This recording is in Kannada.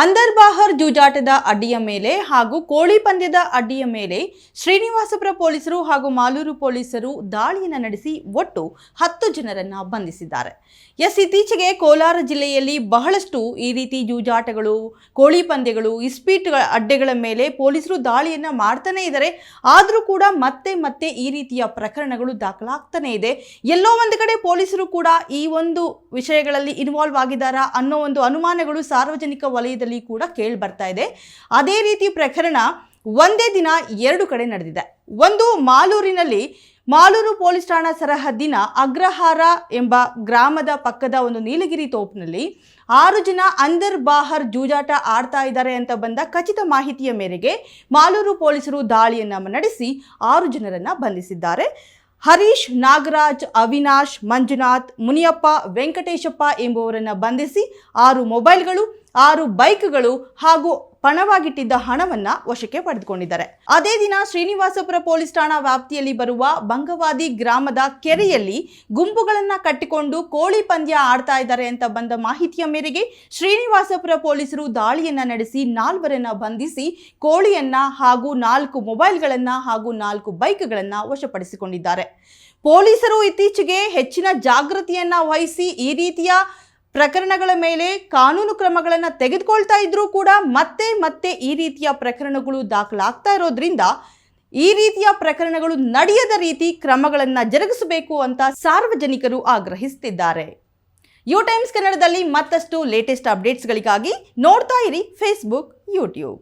ಅಂದರ್ಬಾಹರ್ ಜೂಜಾಟದ ಅಡ್ಡಿಯ ಮೇಲೆ ಹಾಗೂ ಕೋಳಿ ಪಂದ್ಯದ ಅಡ್ಡಿಯ ಮೇಲೆ ಶ್ರೀನಿವಾಸಪುರ ಪೊಲೀಸರು ಹಾಗೂ ಮಾಲೂರು ಪೊಲೀಸರು ದಾಳಿಯನ್ನು ನಡೆಸಿ ಒಟ್ಟು ಹತ್ತು ಜನರನ್ನು ಬಂಧಿಸಿದ್ದಾರೆ. ಎಸ್, ಇತ್ತೀಚೆಗೆ ಕೋಲಾರ ಜಿಲ್ಲೆಯಲ್ಲಿ ಬಹಳಷ್ಟು ಈ ರೀತಿ ಜೂಜಾಟಗಳು, ಕೋಳಿ ಪಂದ್ಯಗಳು ಇಸ್ಪೀಟ್ ಅಡ್ಡೆಗಳ ಮೇಲೆ ಪೊಲೀಸರು ದಾಳಿಯನ್ನು ಮಾಡ್ತಾನೇ ಇದ್ದಾರೆ. ಆದರೂ ಕೂಡ ಮತ್ತೆ ಮತ್ತೆ ಈ ರೀತಿಯ ಪ್ರಕರಣಗಳು ದಾಖಲಾಗ್ತಾನೇ ಇದೆ. ಎಲ್ಲೋ ಒಂದು ಕಡೆ ಪೊಲೀಸರು ಕೂಡ ಈ ಒಂದು ವಿಷಯಗಳಲ್ಲಿ ಇನ್ವಾಲ್ವ್ ಆಗಿದ್ದಾರಾ ಅನ್ನೋ ಒಂದು ಅನುಮಾನಗಳು ಸಾರ್ವಜನಿಕ ವಲಯದಲ್ಲಿ ಕೂಡ ಕೇಳಿ ಬರ್ತಾ ಇದೆ. ಅದೇ ರೀತಿ ಪ್ರಕರಣ ಒಂದೇ ದಿನ ಎರಡು ಕಡೆ ನಡೆದಿದೆ. ಒಂದು ಮಾಲೂರಿನಲ್ಲಿ ಮಾಲೂರು ಪೊಲೀಸ್ ಠಾಣಾ ಸರಹದ್ದಿನ ಅಗ್ರಹಾರ ಎಂಬ ಗ್ರಾಮದ ಪಕ್ಕದ ಒಂದು ನೀಲಗಿರಿ ತೋಪಿನಲ್ಲಿ ಆರು ಜನ ಅಂದರ್ ಬಾಹರ್ ಜೂಜಾಟ ಆಡ್ತಾ ಇದ್ದಾರೆ ಅಂತ ಬಂದ ಖಚಿತ ಮಾಹಿತಿಯ ಮೇರೆಗೆ ಮಾಲೂರು ಪೊಲೀಸರು ದಾಳಿಯನ್ನ ನಡೆಸಿ ಆರು ಜನರನ್ನ ಬಂಧಿಸಿದ್ದಾರೆ. ಹರೀಶ್, ನಾಗರಾಜ್, ಅವಿನಾಶ್, ಮಂಜುನಾಥ್, ಮುನಿಯಪ್ಪ, ವೆಂಕಟೇಶಪ್ಪ ಎಂಬುವರನ್ನು ಬಂಧಿಸಿ ಆರು ಮೊಬೈಲ್ಗಳು ಆರು ಬೈಕ್ಗಳು ಹಾಗೂ ಪಣವಾಗಿಟ್ಟಿದ್ದ ಹಣವನ್ನ ವಶಕ್ಕೆ ಪಡೆದುಕೊಂಡಿದ್ದಾರೆ. ಅದೇ ದಿನ ಶ್ರೀನಿವಾಸಪುರ ಪೊಲೀಸ್ ಠಾಣಾ ವ್ಯಾಪ್ತಿಯಲ್ಲಿ ಬರುವ ಬಂಗವಾದಿ ಗ್ರಾಮದ ಕೆರೆಯಲ್ಲಿ ಗುಂಪುಗಳನ್ನ ಕಟ್ಟಿಕೊಂಡು ಕೋಳಿ ಪಂದ್ಯ ಆಡ್ತಾ ಇದ್ದಾರೆ ಅಂತ ಬಂದ ಮಾಹಿತಿಯ ಮೇರೆಗೆ ಶ್ರೀನಿವಾಸಪುರ ಪೊಲೀಸರು ದಾಳಿಯನ್ನ ನಡೆಸಿ ನಾಲ್ವರನ್ನ ಬಂಧಿಸಿ ಕೋಳಿಯನ್ನ ಹಾಗೂ ನಾಲ್ಕು ಮೊಬೈಲ್ಗಳನ್ನ ಹಾಗೂ ನಾಲ್ಕು ಬೈಕ್ಗಳನ್ನ ವಶಪಡಿಸಿಕೊಂಡಿದ್ದಾರೆ. ಪೊಲೀಸರು ಇತ್ತೀಚೆಗೆ ಹೆಚ್ಚಿನ ಜಾಗೃತಿಯನ್ನ ವಹಿಸಿ ಈ ರೀತಿಯ ಪ್ರಕರಣಗಳ ಮೇಲೆ ಕಾನೂನು ಕ್ರಮಗಳನ್ನು ತೆಗೆದುಕೊಳ್ತಾ ಇದ್ರೂ ಕೂಡ ಮತ್ತೆ ಮತ್ತೆ ಈ ರೀತಿಯ ಪ್ರಕರಣಗಳು ದಾಖಲಾಗ್ತಾ ಇರೋದ್ರಿಂದ ಈ ರೀತಿಯ ಪ್ರಕರಣಗಳು ನಡೆಯದ ರೀತಿ ಕ್ರಮಗಳನ್ನು ಜರುಗಿಸಬೇಕು ಅಂತ ಸಾರ್ವಜನಿಕರು ಆಗ್ರಹಿಸುತ್ತಿದ್ದಾರೆ ಯು ಟೈಮ್ಸ್ ಕನ್ನಡದಲ್ಲಿ ಮತ್ತಷ್ಟು ಲೇಟೆಸ್ಟ್ ಅಪ್ಡೇಟ್ಸ್ಗಳಿಗಾಗಿ ನೋಡ್ತಾ ಇರಿ ಫೇಸ್ಬುಕ್ ಯೂಟ್ಯೂಬ್